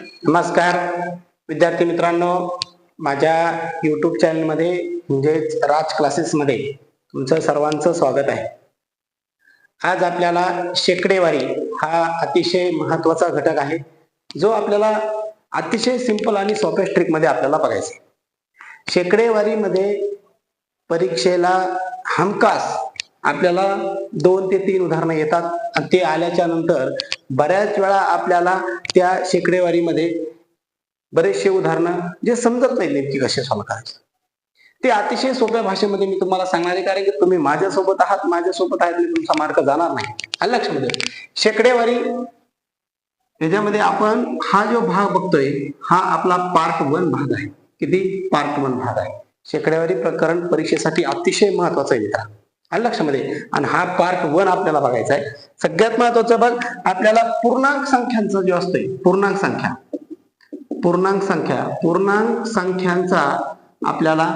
नमस्कार. विद्यार्थी मित्रांनो माझ्या युट्यूब चॅनलमध्ये म्हणजेच राज क्लासेसमध्ये तुमचं सर्वांचं स्वागत आहे. आज आपल्याला शेकडेवारी हा अतिशय महत्त्वाचा घटक आहे जो आपल्याला अतिशय सिंपल आणि सोप्या ट्रिकमध्ये आपल्याला बघायचा शेकडेवारीमध्ये परीक्षेला हमखास आपल्याला दोन ते तीन उदाहरणं येतात. आणि ते आल्याच्यानंतर बऱ्याच वेळा आपल्याला त्या शेकडेवारीमध्ये बरेचसे उदाहरणं जे समजत नाही नेमकी कसे सॉल्व्ह करायचे. ते अतिशय सोप्या भाषेमध्ये मी तुम्हाला सांगणार आहे कारण की तुम्ही माझ्यासोबत आहात माझ्यासोबत आहेत मी तुमचा मार्क जाणार नाही. आलं लक्षामध्ये शेकडेवारी याच्यामध्ये आपण हा जो भाग बघतोय हा आपला पार्ट वन भाग आहे. किती? पार्ट वन भाग आहे. शेकडेवारी प्रकरण परीक्षेसाठी अतिशय महत्वाचं आहे आलं लक्षामध्ये? आणि हा पार्ट वन आपल्याला बघायचा आहे. सगळ्यात महत्त्वाचा बघ आपल्याला पूर्णांक संख्यांचा जो असतोय पूर्णांक संख्या. पूर्णांक संख्या पूर्णांक संख्यांचा आपल्याला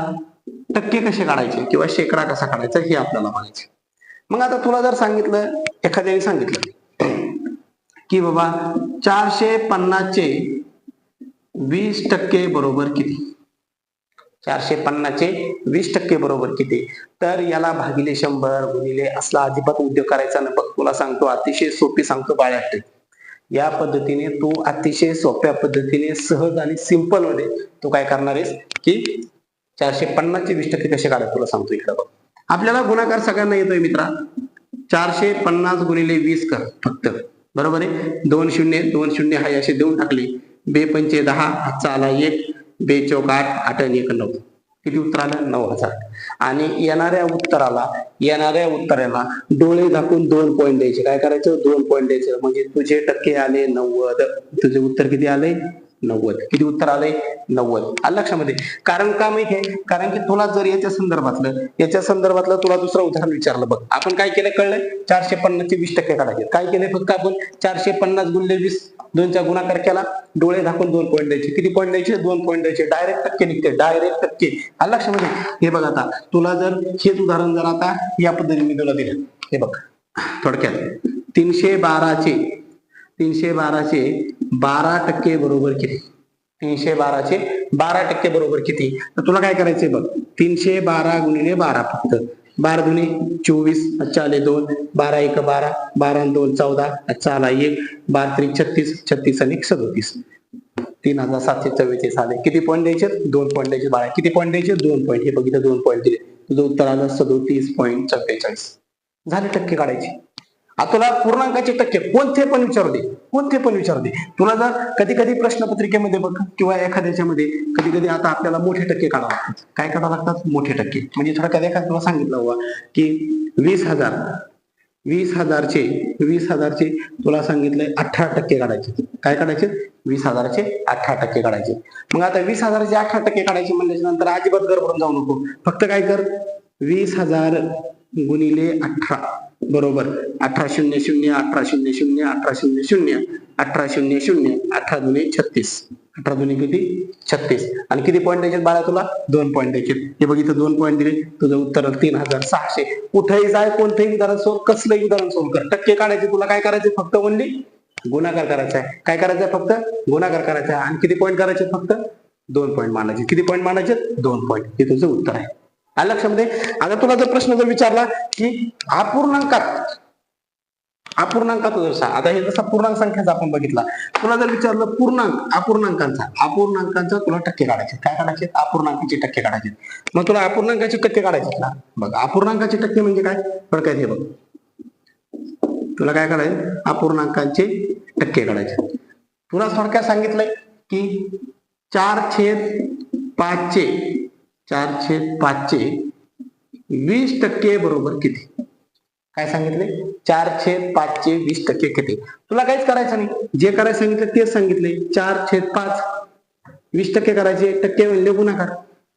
टक्के कसे काढायचे किंवा शेकडा कसा काढायचा हे आपल्याला बघायचे. मग आता तुला जर सांगितलं एखाद्याने सांगितलं की बाबा चारशे पन्नासचे वीस टक्के बरोबर किती? चारशे पन्नासचे वीस टक्के बरोबर किती? तर याला भागिले शंभर गुणिले असला अजिबात उद्योग करायचा नाही. बघ तुला सांगतो अतिशय सोपी सांगतो बाळ्यात या पद्धतीने तू अतिशय सोप्या पद्धतीने सहज आणि सिंपलमध्ये तू काय करणार आहेस की चारशे पन्नासचे वीस टक्के कसे काढत तुला सांगतो इकडं बघ. आपल्याला गुणाकार सगळ्यांना येतोय मित्रा. चारशे पन्नास गुणिले वीस कर फक्त. बरोबर आहे? दोन शून्य दोन शून्य हाय असे देऊन टाकले. बे पंचे दहा हातचा आला एक. बे चौक आठ आठ एक नऊ. किती उत्तर आलं? नऊ हजार. आणि येणाऱ्या उत्तराला येणाऱ्या उत्तराला डोळे दाखवून दोन पॉईंट द्यायचे. काय करायचं? दोन पॉईंट द्यायचे. म्हणजे तुझे टक्के आले नव्वद. तुझे उत्तर किती आले? नव्वद. किती उत्तर आलंय? नव्वद. आलं लक्षामध्ये कारण का माहितीये? कारण की तुला जर याच्या संदर्भातलं याच्या संदर्भातलं तुला दुसरं उदाहरण विचारलं बघ. आपण काय केलं कळलंय चारशे पन्नासचे वीस टक्के काढायचे. काय केले फक्त आपण? चारशे पन्नास गुणले वीस दोनच्या गुणाकार केला. डोळे दाखवून दोन पॉईंट द्यायचे. किती पॉईंट द्यायचे? दोन पॉईंट द्यायचे. डायरेक्ट टक्के निघते. डायरेक्ट टक्के. आलं लक्षामध्ये हे बघ आता. तुला जर हेच उदाहरण जर आता या पद्धतीने मी तुला दिलं. हे बघ. थोडक्यात. तीनशे बाराचे तीनशे बाराचे बारा टक्के बरोबर किती? तीनशे बाराचे बारा टक्के बरोबर किती? तर तुला काय करायचंय बघ तीनशे बारा गुणिले बारा फक्त. बारा दुने चोवीस अच्छा आले दोन. बारा एक बारा बारा आणि दोन चौदा अच्छा आला एक. बारा त्रिक छत्तीस छत्तीस आणि एक सदोतीस. तीन हजार सातशे चव्वेचाळीस आले. किती पॉईंट द्यायचे? दोन पॉईंट द्यायचे. बारा किती पॉईंट द्यायचे? दोन पॉईंट हे बघितलं दोन पॉईंट दिले. तुझं उत्तर आलं सदोतीस पॉईंट चव्वेचाळीस. झाले टक्के काढायचे. आता तुला पूर्णांकाचे टक्के. कोणते पण विचारू दे. कोणते पण विचारू दे. तुला जर कधी कधी प्रश्नपत्रिकेमध्ये बघ किंवा एखाद्याच्या मध्ये कधी कधी आता आपल्याला मोठे टक्के काढावं लागतात. काय काढावं लागतात? मोठे टक्के. म्हणजे थोडक्यात एखाद्या तुला सांगितलं हवा की वीस हजार. वीस हजारचे वीस हजारचे तुला सांगितलंय अठरा टक्के काढायचे. काय काढायचे? वीस हजारचे अठरा टक्के काढायचे. मग आता वीस हजाराचे अठरा टक्के काढायचे म्हणल्याच्या नंतर अजिबात गरबडून जाऊ नको. फक्त काय कर? वीस हजार गुणिले अठरा. बरोबर. अठरा शून्य शून्य अठरा शून्य शून्य अठरा शून्य शून्य अठरा शून्य शून्य अठरा दुने छत्तीस. अठरा दुने किती? छत्तीस. आणि किती पॉईंट द्यायचे बाळा तुला? दोन पॉईंट द्यायचे हे बघ इथं दोन पॉईंट दिले. तुझं उत्तर तीन हजार सहाशे. कुठेही जाय कोणतंही उदाहरण सोड कसलंही उदाहरण सोड. कर. टक्के काढायचे तुला काय करायचे फक्त ओनली गुणाकार करायचा आहे. काय करायचंय आहे फक्त? गुणाकार करायचा आहे. आणि किती पॉईंट करायचे फक्त? दोन पॉईंट मानायचे किती पॉईंट मानायचे दोन पॉईंट हे तुझं उत्तर आहे. आलं लक्षामध्ये आता तुला जर प्रश्न जर विचारला की अपूर्णांकात अपूर्णांकात जसा आता हे जसा पूर्णांक संख्याचा आपण बघितला तुला जर विचारलं पूर्णांक अपूर्णांकांचा अपूर्णांकांचा तुला टक्के काढायचे. काय काढायचे? अपूर्णांकाचे टक्के काढायचे. मग तुला अपूर्णांकाचे टक्के काढायचे ना? बघ अपूर्णांकाचे टक्के म्हणजे काय? बरं काय हे बघ. तुला काय काढायचे? अपूर्णांकांचे टक्के काढायचे. तुला थोडक्यात सांगितलंय की चार छेद पाचशे चार छेद पाचचे वीस टक्के बरोबर किती? काय सांगितले? चार छेद पाचचे वीस टक्के किती? तुला काहीच करायचं नाही. जे करायचं सांगितलं तेच सांगितले. चार छेद पाच. वीस टक्के करायचे. टक्के म्हणले गुणाकार.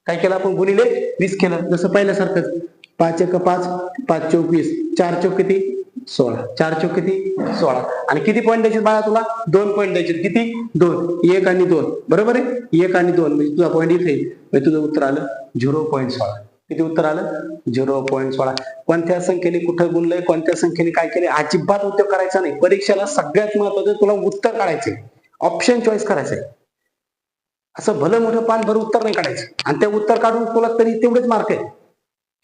काय केलं आपण? गुणिले वीस केलं. जसं पहिल्यासारखंच. पाच एक पाच. पाच चौक वीस चार चौक किती? सोळा. चार चौक किती? सोळा. आणि किती पॉईंट द्यायचे बाळा तुला? दोन पॉईंट द्यायचे किती? दोन. एक आणि दोन. बरोबर आहे? एक आणि दोन. म्हणजे तुझा पॉईंट इथे म्हणजे तुझं उत्तर आलं झिरो पॉईंट सोळा. किती उत्तर आलं? झिरो पॉईंट सोळा. कोणत्या संख्येने कुठं गुणलंय? कोणत्या संख्येने काय केले अजिबात उद्योग करायचा नाही. परीक्षेला सगळ्यात महत्वाचं तुला उत्तर काढायचे ऑप्शन चॉईस करायचंय. असं भलं मोठं पान भर उत्तर नाही काढायचं. आणि ते उत्तर काढून तुला तरी तेवढेच मार्क आहेत.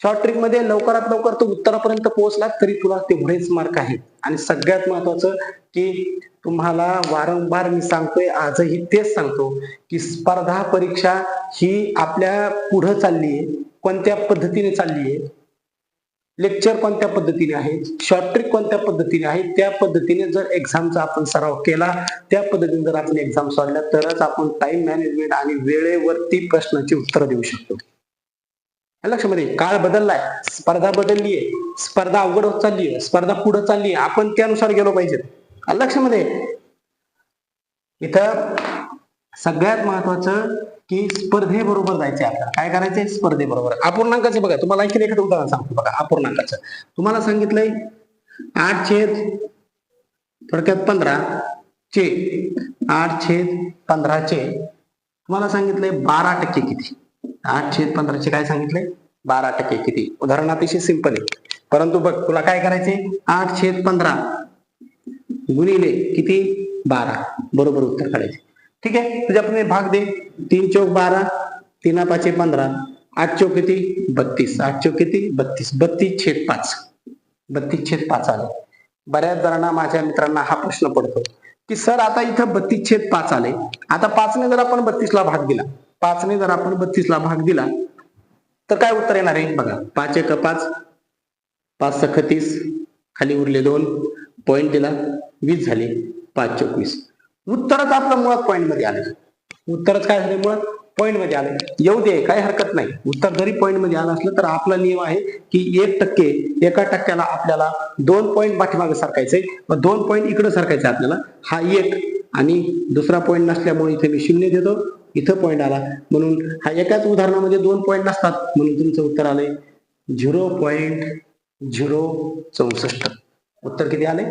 शॉर्ट ट्रिकमध्ये लवकरात लवकर तो उत्तरापर्यंत पोहोचला तरी तुला तेवढेच मार्क आहेत. आणि सगळ्यात महत्वाचं की तुम्हाला वारंवार मी सांगतोय आजही तेच सांगतो की स्पर्धा परीक्षा ही आपल्या पुढं चालली आहे कोणत्या पद्धतीने चालली आहे लेक्चर कोणत्या पद्धतीने आहे शॉर्ट ट्रिक कोणत्या पद्धतीने आहे त्या पद्धतीने जर एक्झामचा आपण सराव केला त्या पद्धतीने जर आपण एक्झाम सोडल्या तरच आपण टाइम मॅनेजमेंट आणि वेळेवरती प्रश्नाची उत्तरं देऊ शकतो. लक्षामध्ये? काळ बदललाय. स्पर्धा बदलली आहे स्पर्धा अवघड होत चालली आहे स्पर्धा पुढे चालली आहे आपण त्यानुसार गेलो पाहिजे आलं लक्षामध्ये इथं सगळ्यात महत्वाचं की स्पर्धेबरोबर जायचे आपल्याला. काय करायचंय? स्पर्धेबरोबर. अपूर्णांकाचं बघा. तुम्हाला आणखी एखादं उदाहरण सांगतो बघा. अपूर्णांकाचं. तुम्हाला सांगितलंय आठ छेद थोडक्यात पंधरा चे. आठ छेद पंधराचे तुम्हाला सांगितलंय बारा टक्के किती? आठ छेद पंधराचे काय सांगितलंय बारा टक्के किती? उदाहरण अतिशय सिंपल आहे. परंतु बघ तुला काय करायचे आठ छेद पंधरा गुणिले किती? बारा. बरोबर उत्तर काढायचे ठीक आहे? तुझ्याप्रमाणे भाग दे. तीन चौक बारा तीन पाचे पंधरा. आठ चौक किती? बत्तीस. आठ चौक किती? बत्तीस. बत्तीस छेद पाच. बत्तीस छेद पाच आले. बऱ्याच जणांना माझ्या मित्रांना हा प्रश्न पडतो की सर आता इथं बत्तीस छेद पाच आले. आता पाचने जर आपण बत्तीसला भाग दिला पाचने जर आपण बत्तीसला भाग दिला तर काय उत्तर येणार आहे? बघा पाच एक पाच पाच सख तीस खाली उरले दोन पॉईंट दिला वीस झाले पाच चोवीस. उत्तरच आपलं मुळात पॉईंटमध्ये आलं उत्तरच काय झाले मुळात? पॉईंटमध्ये मध्ये येऊ दे काही हरकत नाही. उत्तर जरी पॉईंटमध्ये आलं असलं तर आपला नियम आहे की एक टक्के एका टक्क्याला आपल्याला दोन पॉईंट पाठीमागे सरकायचंय. व दोन पॉईंट इकडे सरकायचे आपल्याला. हा एक. आणि दुसरा पॉईंट नसल्यामुळे इथे मी शून्य देतो. इथं पॉईंट आला. म्हणून हा एकाच उदाहरणामध्ये दोन पॉईंट नसतात. म्हणून तुमचं उत्तर आलंय झिरो पॉईंट झिरो चौसष्ट. उत्तर किती आले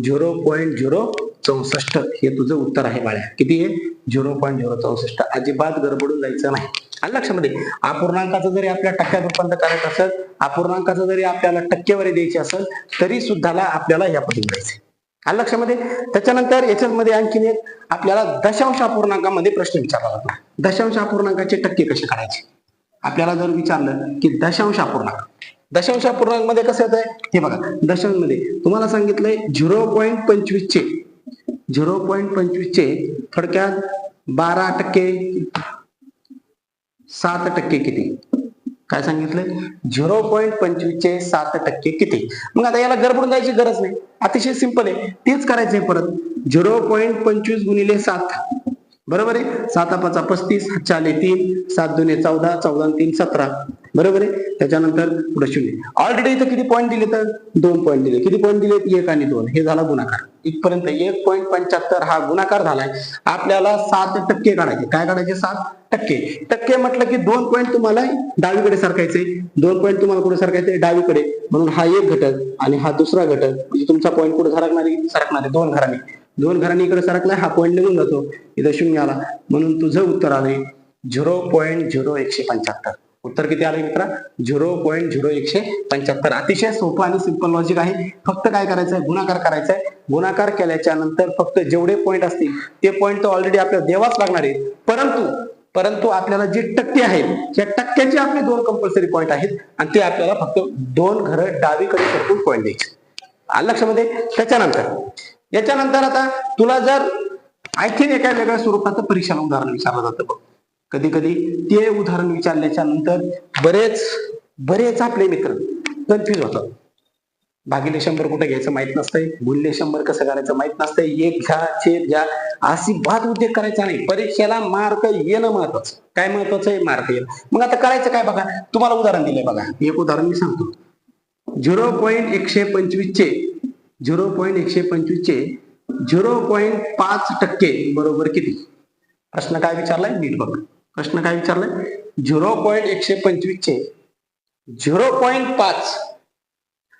झिरो पॉईंट झिरो चौसष्ट. हे तुझं उत्तर आहे बाळ्या. किती आहे? झिरो पॉईंट झिरो चौसष्ट. अजिबात गडबडून जायचं नाही. आलं लक्षामध्ये अपूर्णांकाचं जरी आपल्या टक्क्यात रूपांतर करायचं असेल अपूर्णांकाचं जरी आपल्याला टक्केवारी द्यायची असेल तरी सुद्धा आपल्याला या पद्धतीने जायचं आलं लक्षामध्ये? त्याच्यानंतर याच्यामध्ये आणखीन एक आपल्याला दशांश अपूर्णांकामध्ये प्रश्न विचारला जातो. दशांश अपूर्णांकाचे टक्के कसे काढायचे? आपल्याला जर विचारलं की दशांश अपूर्णांक दशांश अपूर्णांकमध्ये कसं येत आहे हे बघा दशांशमध्ये तुम्हाला सांगितलंय झिरो पॉईंट पंचवीसचे झिरो पॉईंट पंचवीसचे थोडक्यात बारा टक्के सात टक्के किती? काय सांगितलंय झिरो पॉईंट पंचवीस चे सात टक्के किती? मग आता याला गडबडून जायची गरज नाही. अतिशय सिंपल आहे. तेच करायचंय परत. झिरो पॉईंट पंचवीस गुणिले सात. बरोबर आहे? साता पाचा पस्तीस चाले तीन सात दोन्ही चौदा चौदा तीन सतरा. बरोबर आहे? त्याच्यानंतर पुढे शून्य. ऑलरेडी इथं किती पॉईंट दिले तर? दोन पॉईंट दिले. किती पॉईंट दिले? एक आणि दोन. हे झाला गुणाकार. इथपर्यंत एक पॉईंट पंच्याहत्तर हा गुणाकार झालाय. आपल्याला सात टक्के काढायचे. काय काढायचे? सात टक्के. टक्के म्हटलं की दोन पॉईंट तुम्हाला डावीकडे सरकायचे. दोन पॉईंट तुम्हाला कुठे सरकायचे? डावीकडे. म्हणून हा एक घटक आणि हा दुसरा घटक. म्हणजे तुमचा पॉईंट कुठे सरकणार सरकणार आहे. दोन घराने. दोन घरांनी इकडे सरकलाय हा पॉईंट निघून जातो. इथं शून्य आला. म्हणून तुझं उत्तर आलंय झिरो पॉईंट झिरो एकशे पंच्याहत्तर. उत्तर किती आलं मित्रा? झिरो पॉईंट झिरो एकशे पंच्याहत्तर. अतिशय सोपं आणि सिंपल लॉजिक आहे. फक्त काय करायचंय? गुणाकार करायचा आहे गुणाकार केल्याच्यानंतर फक्त जेवढे पॉईंट असतील ते पॉईंट तर ऑलरेडी आपल्याला देवाच लागणार आहे परंतु परंतु आपल्याला जे टक्के आहेत त्या टक्क्याचे आपले दोन कंपल्सरी पॉईंट आहेत आणि ते आपल्याला फक्त दोन घर डावीकडे सरकून पॉईंट द्यायचे. लक्षामध्ये? त्याच्यानंतर याच्यानंतर आता तुला जर आणखीन एका वेगळ्या स्वरूपाचं परीक्षेला उदाहरण विचारलं जातं बघ. कधी कधी ते उदाहरण विचारल्याच्या नंतर बरेच बरेच आपले मित्र कन्फ्युज होतात. भागिले शंभर कुठे घ्यायचं माहीत नसतंय गुणले शंभर कसं करायचं माहीत नसतंय एक घ्या छेद घ्या. अशी बात उद्योग करायचा नाही. परीक्षेला मार्क येणं महत्वाचं. काय महत्वाचं आहे? मार्क येणं. मग आता करायचं काय बघा? तुम्हाला उदाहरण दिलंय बघा. एक उदाहरण मी सांगतो. झिरो पॉईंट एकशे पंचवीस चे झिरो पॉईंट एकशे पंचवीसचे झिरो पॉईंट पाच टक्के बरोबर किती? प्रश्न काय विचारलाय? नीट बघ. प्रश्न काय विचारलाय? झिरो पॉईंट एकशे पंचवीस चे झिरो पॉईंट पाच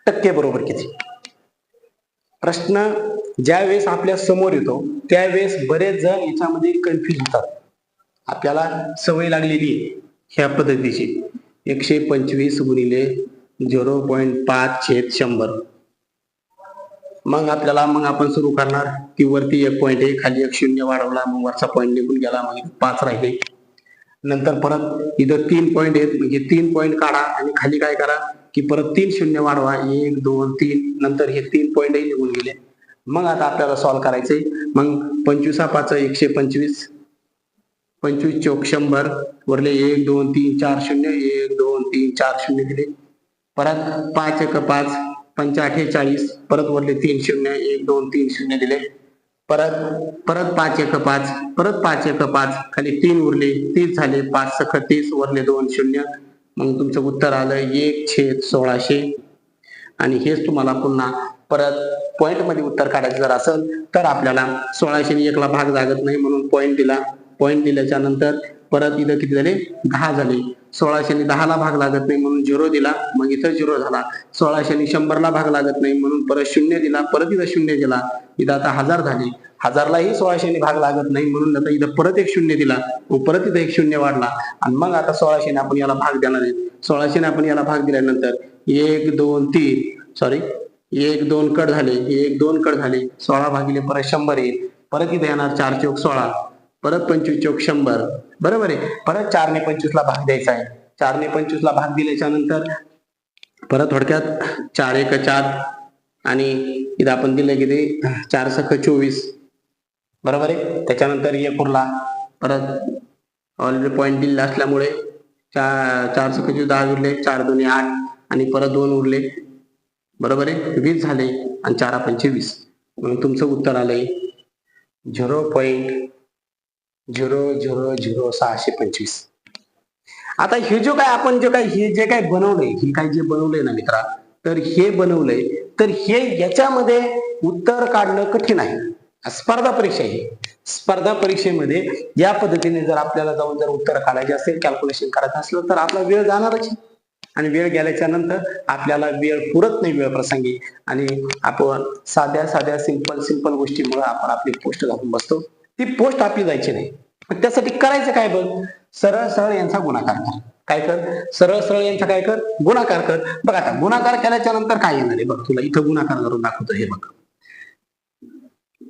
टक्के बरोबर किती? प्रश्न ज्यावेळेस आपल्यासमोर येतो त्यावेळेस बरेच जण याच्यामध्ये कन्फ्युज होतात. आपल्याला सवय लागलेली आहे ह्या पद्धतीची. एकशे पंचवीस गुणिले झिरो पॉईंट पाच छेद शंभर. मग आपल्याला मग आपण सुरू करणार की वरती एक पॉईंट आहे खाली एक शून्य वाढवला मग वरचा पॉईंट निघून गेला मग पाच राहिले. नंतर परत इथं तीन पॉईंट आहेत म्हणजे तीन पॉईंट काढा आणि खाली काय करा की परत तीन शून्य वाढवा. एक दोन तीन नंतर हे तीन पॉईंटही निघून गेले. मग आता आपल्याला सॉल्व्ह करायचंय. मग पंचवीसा पाच एकशे पंचवीस. पंचवीस चौक शंभर. वरले एक दोन तीन चार शून्य. एक दोन तीन चार शून्य दिले. परत पाच एक पाच. पंच अठ्ठेचाळीस परत वरले तीन शून्य एक दोन तीन शून्य दिले. परत परत पाच एक पाच परत पाच एक पाच खाली तीन उरले तीस झाले पाच सख तीस वरले दोन शून्य. मग तुमचं उत्तर आलं एक छेद सोळाशे. आणि हेच तुम्हाला पुन्हा परत पॉइंटमध्ये उत्तर काढायचं जर असेल तर आपल्याला सोळाशे एकला भाग लागत नाही म्हणून पॉइंट दिला. पॉइंट दिल्याच्या नंतर परत इथं किती झाले? दहा झाले. सोळाशेने दहाला भाग लागत नाही म्हणून झिरो दिला मग इथं झिरो झाला. सोळाशेने शंभरला भाग लागत नाही म्हणून परत शून्य दिला परत इथं शून्य दिला. इथं आता हजार झाले. हजारलाही सोळाशेने भाग लागत नाही म्हणून आता इथं परत एक शून्य दिला मग परत इथं एक शून्य वाढला. आणि मग आता सोळाशेने आपण याला भाग देणार आहे. सोळाशेने आपण याला भाग दिल्यानंतर एक दोन तीन सॉरी एक दोन कट झाले. एक दोन कट झाले. सोळा भागिले परत शंभर येईल. परत इथे येणार चार चौक सोळा. परत पंचवीस चौक शंभर. बरोबर आहे. परत चारने पंचवीसला भाग द्यायचा आहे. चारने पंचवीसला भाग दिल्याच्या नंतर परत थोडक्यात चार एक चार आणि इथं आपण दिलं किती चार सख चोवीस. बरोबर आहे? त्याच्यानंतर एक उरला परत ऑलरेडी पॉईंट दिलेला असल्यामुळे चार चार सख चोवीस दहा उरले चार दोन्ही आठ आणि परत दोन उरले. बरोबर आहे? वीस झाले आणि चारा पंचे वीस म्हणून तुमचं उत्तर आलंय. Zero point zero zero zero सहाशे पंचवीस. आता हे जो काय आपण जे काय हे जे काय बनवलंय हे काय जे बनवलंय ना मित्रा तर हे बनवलंय तर हे याच्यामध्ये उत्तर काढणं कठीण आहे. स्पर्धा परीक्षा ही. स्पर्धा परीक्षेमध्ये या पद्धतीने जर आपल्याला जाऊन जर उत्तर काढायचे असेल कॅल्क्युलेशन करायचं असलं तर आपला वेळ जाणारच आणि वेळ गेल्याच्यानंतर आपल्याला वेळ पुरत नाही वेळ प्रसंगी. आणि आपण साध्या साध्या सिंपल सिंपल गोष्टीमुळे आपण आपली पोस्ट घालून बसतो. ती पोस्ट आपली जायची नाही त्यासाठी करायचं काय बघ? सरळ सरळ यांचा गुणाकार कर. काय कर? सरळ सरळ यांचा काय कर? गुणाकार कर. बघ आता गुणाकार केल्याच्यानंतर काय येणार आहे? बघ तुला इथं गुणाकार करून दाखवतो. हे बघ.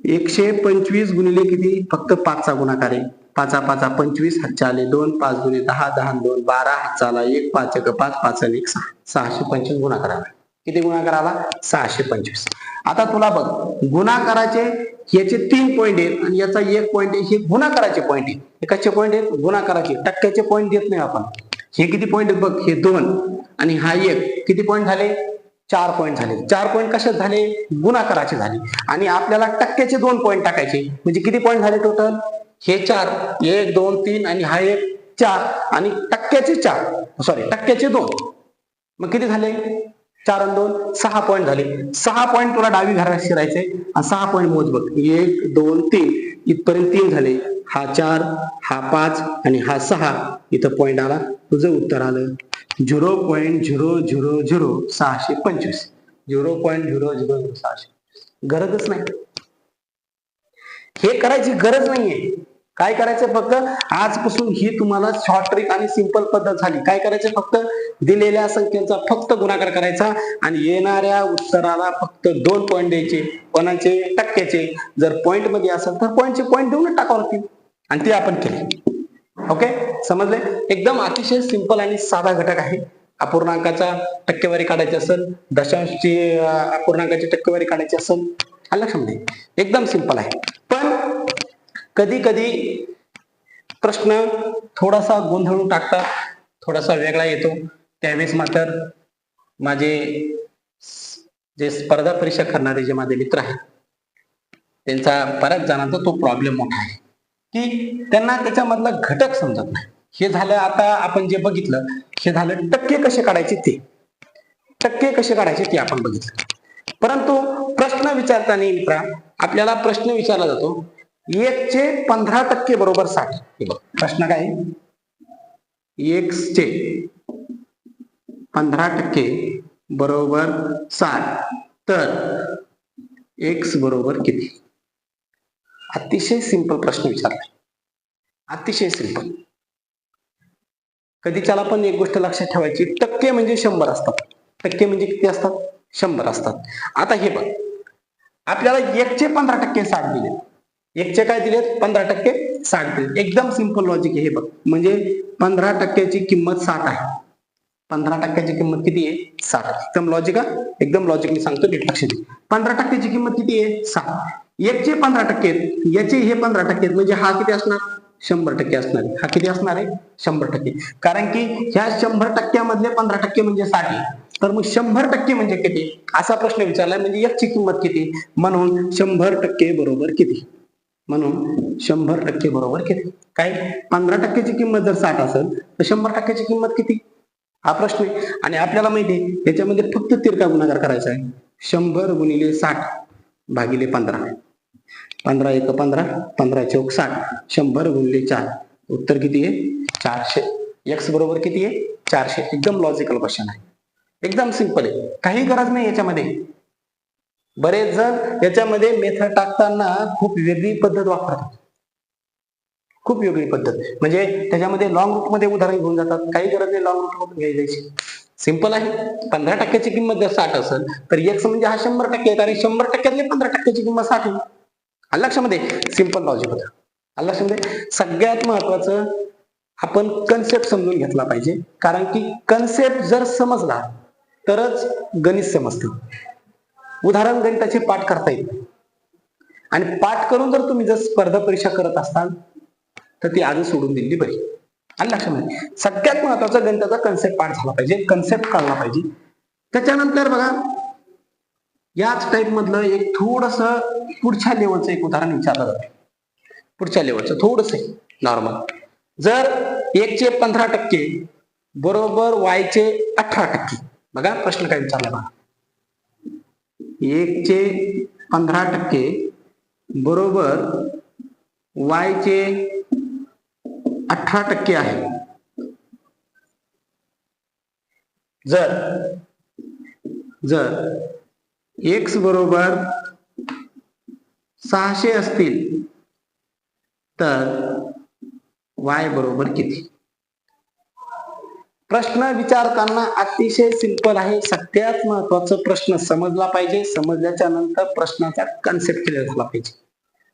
एकशे पंचवीस गुणिले किती? फक्त पाचचा गुणाकार आहे. पाचा पाचा पंचवीस हातच्या आले दोन पाच गुणे दहा दहा दोन बारा हातचा आला एक पाच एक पाच पाच आणि एक सहा. सहाशे पंचवीस गुणाकार आला किती गुणाकार आला सहाशे पंचवीस. आता तुला बघ गुणाकाराचे याचे तीन पॉईंट आहेत आणि याचा एक पॉईंट आहे हे गुणाकाराचे पॉईंट आहे एकाचे पॉईंट आहेत? गुणाकाराचे टक्क्याचे पॉईंट देत नाही आपण. हे किती पॉईंट आहेत बघ? हे दोन. आणि हा एक. किती पॉईंट झाले? चार पॉईंट झाले. चार पॉईंट कसे झाले? गुणाकाराचे झाले. आणि आपल्याला टक्क्याचे दोन पॉईंट टाकायचे. म्हणजे किती पॉईंट झाले टोटल हे चार. एक दोन तीन आणि हा एक. चार. आणि टक्क्याचे चार. सॉरी टक्क्याचे दोन. मग किती झाले? चार आणि दोन सहा पॉईंट झाले. सहा पॉईंट तुला डावी घरात शिरायचे आणि सहा पॉईंट मोज बघ. एक दोन तीन. इथपर्यंत तीन झाले. हा चार हा पाच आणि हा सहा. इथं पॉईंट आला. तुझं उत्तर आलं. Zero point zero zero zero सहाशे पंचवीस. Zero point zero zero zero सहाशे. गरजच नाही. हे करायची गरज नाहीये. काय करायचं फक्त? आजपासून ही तुम्हाला शॉर्ट ट्रिक आणि सिंपल पद्धत झाली. काय करायचं फक्त? दिलेल्या संख्येचा फक्त गुणाकार करायचा आणि येणाऱ्या उत्तराला फक्त दोन पॉईंट द्यायचे कोणाचे? टक्क्याचे. जर पॉईंटमध्ये असेल तर पॉईंटचे पॉईंट देऊनच टाकावं लागतील. आणि ते आपण केले. ओके समजले? एकदम अतिशय सिंपल आणि साधा घटक आहे. अपूर्णांकाचा टक्केवारी काढायची असेल दशांशची अपूर्णांकाची टक्केवारी काढायची असेल. आलं लक्षामध्ये एकदम सिंपल आहे. पण कधी कधी प्रश्न थोडासा गोंधळून टाकतात थोडासा वेगळा येतो. त्यावेळेस मात्र माझे जे स्पर्धा परीक्षा करणारे जे माझे मित्र आहेत त्यांचा बऱ्याच जणांचा तो प्रॉब्लेम मोठा आहे. की त्यांना त्याच्यामधला घटक समजत नाही. हे झालं आता आपण जे बघितलं हे झालं टक्के कसे काढायचे ते. टक्के कसे काढायचे ते आपण बघितलं. परंतु प्रश्न विचारताना मित्रा आपल्याला प्रश्न विचारला जातो एकचे पंधरा टक्के बरोबर साठ. हे बघ प्रश्न काय चे पंधरा टक्के बरोबर साठ. तर एक्स बरोबर किती? अतिशय सिंपल प्रश्न विचारलाय. अतिशय सिंपल कधी त्याला पण एक गोष्ट लक्षात ठेवायची. टक्के म्हणजे शंभर असतात. टक्के म्हणजे किती असतात? शंभर असतात. आता हे बघ. आपल्याला एकचे पंधरा टक्के साठ दिले. एकचे काय दिलेत? पंधरा टक्के साठ दिले एकदम सिंपल लॉजिक आहे हे बघ. म्हणजे पंधरा टक्क्याची किंमत साठ आहे. पंधरा टक्क्याची किंमत किती आहे? साठ. एकदम लॉजिक एकदम लॉजिक मी सांगतो नीट लक्ष दे पंधरा टक्क्याची किंमत किती आहे? साठ. एकचे पंधरा टक्के आहेत. याचे हे पंधरा टक्के आहेत. म्हणजे हा किती असणार? शंभर टक्के असणार आहे. हा किती असणार आहे? शंभर टक्के. कारण की ह्या शंभर टक्क्यामधले पंधरा टक्के म्हणजे साठ आहे. तर मग शंभर टक्के म्हणजे किती? असा प्रश्न विचारलाय. म्हणजे एकची किंमत किती? म्हणून शंभर टक्के बरोबर किती? म्हणून शंभर टक्के बरोबर किती? काय? पंधरा टक्क्याची किंमत जर साठ असेल तर शंभर टक्क्याची किंमत किती? हा प्रश्न आहे. आणि आपल्याला माहिती आहे याच्यामध्ये फक्त तिरका गुणाकार करायचा आहे. शंभर गुणिले साठ भागिले पंधरा. पंधरा एक पंधरा पंधरा चौक साठ. शंभर गुणिले चार. उत्तर किती आहे? चारशे. एक्स बरोबर किती आहे? चारशे. एकदम लॉजिकल क्वेश्चन आहे. एकदम सिंपल आहे. काही गरज नाही याच्यामध्ये. बरेच जण याच्यामध्ये मेथड टाकताना खूप वेगळी पद्धत वापरतात. खूप वेगळी पद्धत. म्हणजे त्याच्यामध्ये लॉंग रूटमध्ये उदाहरण घेऊन जातात. काही गरज नाही लॉंग रूटमध्ये घ्यायची. सिंपल आहे. पंधरा टक्क्याची किंमत जर साठ असेल तर एक्स म्हणजे हा शंभर टक्के आहे कारण शंभर टक्क्यातली पंधरा टक्क्याची किंमत साठ आहे. आलं लक्षामध्ये? सिंपल लॉजिक होतं. आलं लक्षामध्ये? सगळ्यात महत्वाचं आपण कन्सेप्ट समजून घेतला पाहिजे. कारण की कन्सेप्ट जर समजला तरच गणित समजतं. उदाहरण गणिताचे पाठ करता येईल. आणि पाठ करून जर तुम्ही जर स्पर्धा परीक्षा करत असाल तर ती आज सोडून दिली बरी. आणि लक्षात सगळ्यात महत्त्वाचा गणिताचा कन्सेप्ट पाठ झाला पाहिजे कन्सेप्ट कळला पाहिजे. त्याच्यानंतर बघा याच टाईप मधलं एक थोडस पुढच्या लेवलचं एक उदाहरण विचारलं जातं. पुढच्या लेवलचं थोडस नॉर्मल जर एकचे पंधरा टक्के बरोबर वायचे अठरा टक्के. बघा प्रश्न काय विचारला बघा. एकचे पंधरा टक्के बरोबर वायचे अठरा टक्के आहे. जर जर एक्स बरोबर सहाशे असतील तर वाय बरोबर किती? प्रश्न विचारताना अतिशय सिंपल आहे. सगळ्यात महत्त्वाचा प्रश्न समजला पाहिजे. समजल्याच्या नंतर प्रश्नाचा कन्सेप्ट क्लिअर झाला पाहिजे.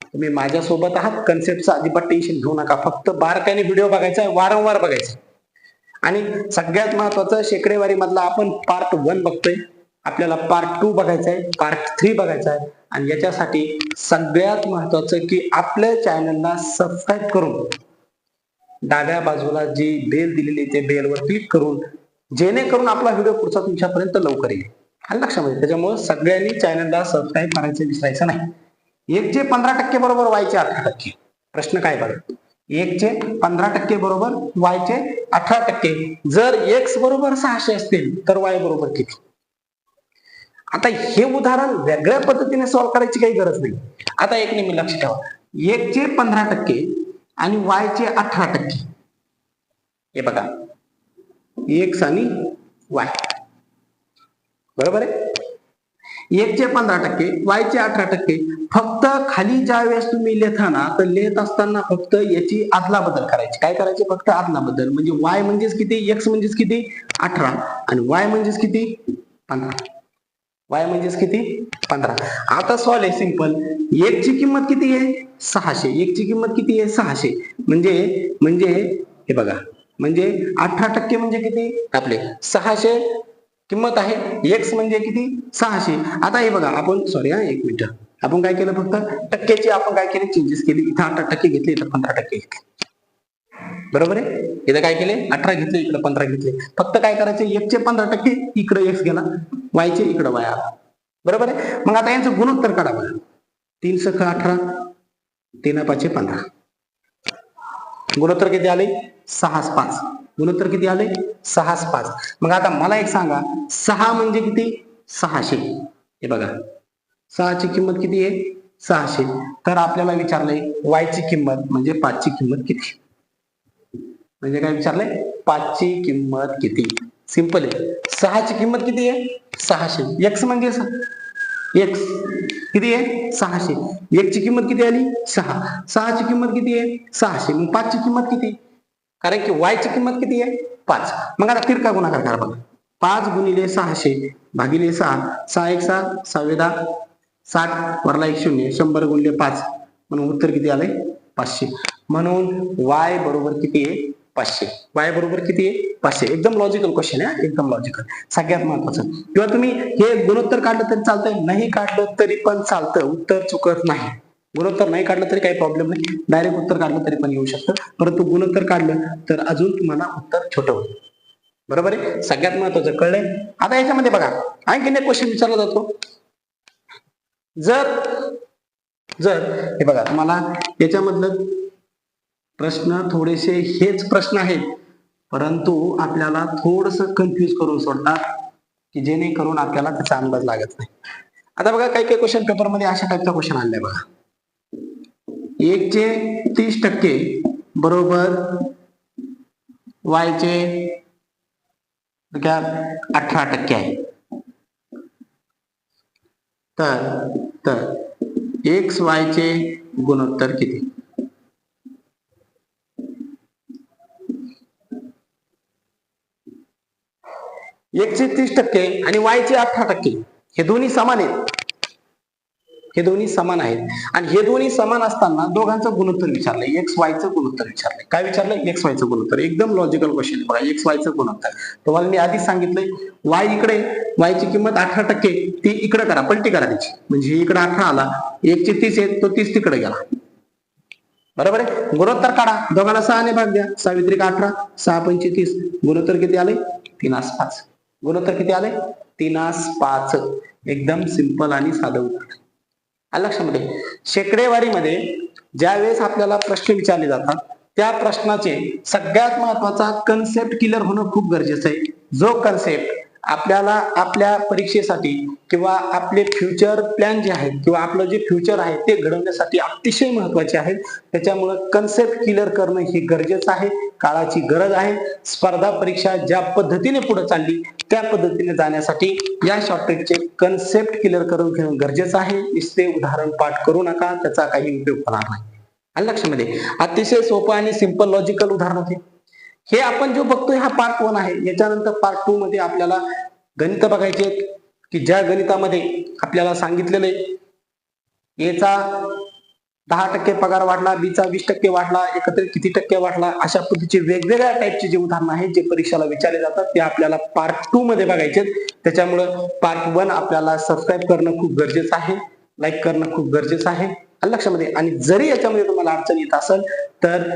तुम्ही माझ्यासोबत आहात. कन्सेप्टचं अजिबात टेन्शन घेऊ नका. फक्त बारकाईने व्हिडिओ बघायचा वारंवार बघायचा. आणि सगळ्यात महत्वाचं शेकडेवारी मधला आपण पार्ट वन बघतोय. आपल्याला पार्ट टू बघायचा आहे पार्ट थ्री बघायचा आहे आणि याच्यासाठी सगळ्यात महत्वाचं की आपल्या चॅनलला सबस्क्राईब करून डाव्या बाजूला जी बेल दिलेली ते बेलवर क्लिक करून जेणेकरून आपला व्हिडिओ पुढचा तुमच्यापर्यंत लवकर येईल. आणि लक्षामध्ये त्याच्यामुळे सगळ्यांनी चॅनलला सबस्क्राईब करायचं विसरायचं नाही. एकचे पंधरा टक्के बरोबर व्हायचे अठरा टक्के. प्रश्न काय बघा एकचे पंधरा टक्के बरोबर वायचे अठरा टक्के. जर एक्स बरोबर सहाशे असतील तर वाय बरोबर किती? आता हे उदाहरण वेगळ्या पद्धतीने सॉल्व्ह करायची काही गरज नाही. आता एक नेहमी लक्ष ठेवा. एक जे पंधरा टक्के आणि वायचे अठरा टक्के. हे बघा. एक्स आणि वाय बरोबर आहे? एकचे पंधरा टक्के वायचे अठरा टक्के. फक्त खाली ज्या वेळेस तुम्ही लिहिता ना तर लिहित असताना फक्त याची आदला बदल करायची. काय करायचे? फक्त आदला बदल म्हणजे वाय म्हणजेच किती? एक्स म्हणजेच किती? अठरा. आणि वाय म्हणजेच किती? पंधरा. वाय म्हणजेच किती? पंधरा. आता सॉल्व आहे सिंपल. एकची किंमत किती आहे? सहाशे. एकची किंमत किती आहे? सहाशे. म्हणजे म्हणजे हे बघा. म्हणजे अठरा टक्के म्हणजे किती? आपले सहाशे किंमत आहे. एक्स म्हणजे किती? सहाशे. आता हे बघा आपण सॉरी हा एक मिनिट. आपण काय केलं फक्त? टक्क्याची आपण काय केली? चेंजेस केली. इथं अठरा टक्के घेतले इथं पंधरा टक्के घेतले. बरोबर आहे? इथं काय केले? अठरा घेतले इकडे पंधरा घेतले. फक्त काय करायचे? एकचे पंधरा टक्के इकडे एक्स गेला वायचे इकडे वाय आला. बरोबर आहे? मग आता यांचं गुणोत्तर काढावं तीन सख अठरा तीन पाचशे पंधरा. गुणोत्तर किती आले? सहास पाच. गुणोत्तर किती आले? सहास पाच. मग आता मला एक सांगा सहा म्हणजे किती? सहाशे. हे बघा. सहाची किंमत किती आहे? सहाशे. तर आपल्याला विचारलंय वायची किंमत म्हणजे पाचची किंमत किती? म्हणजे काय विचारलंय? पाचची किंमत किती? सिंपल आहे. सहाची किंमत किती आहे? सहाशे. एक्स म्हणजे एक्स किती आहे? सहाशे. एकची किंमत किती आली? सहा. सहाची किंमत किती आहे? सहाशे. मग पाचची किंमत किती? कारण की वायची किंमत किती आहे? पाच. मग आता तिरका गुणाकार करा बघा. पाच गुणिले सहाशे भागिले सहा. सहा एक सहा सहावे दहा साठ वरला एक शून्य. शंभर गुणिले पाच. म्हणून उत्तर किती आलंय? पाचशे. म्हणून वाय बरोबर किती आहे? पाचशे. वाय बरोबर किती आहे? पाचशे. एकदम लॉजिकल क्वेश्चन आहे एकदम लॉजिकल सगळ्यात महत्वाचं. किंवा तुम्ही हे गुणोत्तर काढलं तरी चालतंय नाही काढलं तरी पण चालतं. उत्तर चुकत नाही. गुणोत्तर नाही काढलं तरी काही प्रॉब्लेम नाही. डायरेक्ट उत्तर काढलं तरी पण येऊ शकतं. परंतु गुणोत्तर काढलं तर अजून तुम्हाला उत्तर छोटं होईल. बरोबर आहे? सगळ्यात महत्वाचं कळलंय? आता याच्यामध्ये बघा. आणखीन एक क्वेश्चन विचारला जातो. जर जर हे बघा तुम्हाला याच्यामधलं प्रश्न थोडेसे हेच प्रश्न आहेत. परंतु आपल्याला थोडस कन्फ्युज करून सोडतात की जेणेकरून आपल्याला त्याचा अंदाज लागत नाही. आता बघा काही काही क्वेश्चन पेपरमध्ये अशा टाईपचा क्वेश्चन आणलाय बघा. एक चे तीस टक्के बरोबर वायचे अठरा टक्के आहे. तर तर एक्स वायचे गुणोत्तर किती? एकशे तीस टक्के आणि वायचे अठरा टक्के. हे दोन्ही समान आहेत. हे दोन्ही समान आहेत. आणि हे दोन्ही समान असताना दोघांचं गुणोत्तर विचारलंय एक्स वायचं गुणोत्तर विचारलंय काय विचारलंय एक्स वायचं गुणोत्तर. एकदम लॉजिकल क्वेश्चन बघा. एक्स वायचं गुणोत्तर. तुम्हाला मी आधीच सांगितलंय वाय इकडे वायची किंमत अठरा टक्के. ती इकडे करा. पलटी करा त्याची. म्हणजे इकडे अठरा आला. एकशे तीस आहे तो तीस तिकडे गेला. बरोबर आहे? गुणोत्तर काढा. दोघांना सहाने भाग द्या. सावित्रिक अठरा सहा पंचे तीस गुणोत्तर किती आले? तीनास पाच. गुणोत्तर किती आले? तीनास पाच. एकदम सिंपल आणि साधं उत्तर. आलं लक्षामध्ये? शेकडेवारीमध्ये ज्या वेळेस आपल्याला प्रश्न विचारले जातात त्या प्रश्नाचे सगळ्यात महत्त्वाचा कन्सेप्ट क्लिअर होणं खूप गरजेचं आहे. जो कन्सेप्ट आपल्याला आपल्या परीक्षेसाठी किंवा आपले फ्युचर प्लॅन जे आहेत किंवा आपलं जे फ्युचर आहे ते घडवण्यासाठी अतिशय महत्त्वाचे आहेत. त्याच्यामुळं कन्सेप्ट क्लिअर करणं हे गरजेचं आहे. काळाची गरज आहे. स्पर्धा परीक्षा ज्या पद्धतीने पुढे चालली त्या पद्धतीने जाण्यासाठी या शॉर्टकटचे कन्सेप्ट क्लिअर करून घेणं गरजेचं आहे. नुसते उदाहरण पाठ करू नका त्याचा काही उपयोग होणार नाही. आणि लक्षामध्ये अतिशय सोपं आणि सिंपल लॉजिकल उदाहरण होते. हे आपण जो बघतोय हा पार्ट वन आहे. याच्यानंतर पार्ट टू मध्ये आपल्याला गणित बघायचे की ज्या गणितामध्ये आपल्याला सांगितलेलं आहे याचा दहा टक्के पगार वाढला बीचा वीस टक्के वाढला एकत्रित किती टक्के वाढला अशा पद्धतीचे वेगवेगळ्या टाईपचे जे उदाहरण आहेत जे परीक्षेला विचारले जातात ते आपल्याला पार्ट टू मध्ये बघायचे त्याच्यामुळं पार्ट वन आपल्याला सबस्क्राईब करणं खूप गरजेचं आहे लाईक करणं खूप गरजेचं आहे. लक्षामध्ये आणि जरी याच्यामध्ये तुम्हाला अडचण येत असेल तर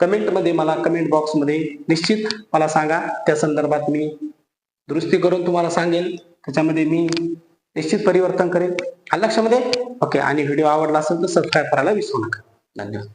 कमेंटमध्ये मला कमेंट बॉक्समध्ये निश्चित मला सांगा. त्या संदर्भात मी दुरुस्ती करून तुम्हाला सांगेल त्याच्यामध्ये मी निश्चित परिवर्तन करेन. लक्षामध्ये ओके आणि व्हिडिओ आवडला असेल तर सबस्क्राईब करायला विसरू नका. धन्यवाद.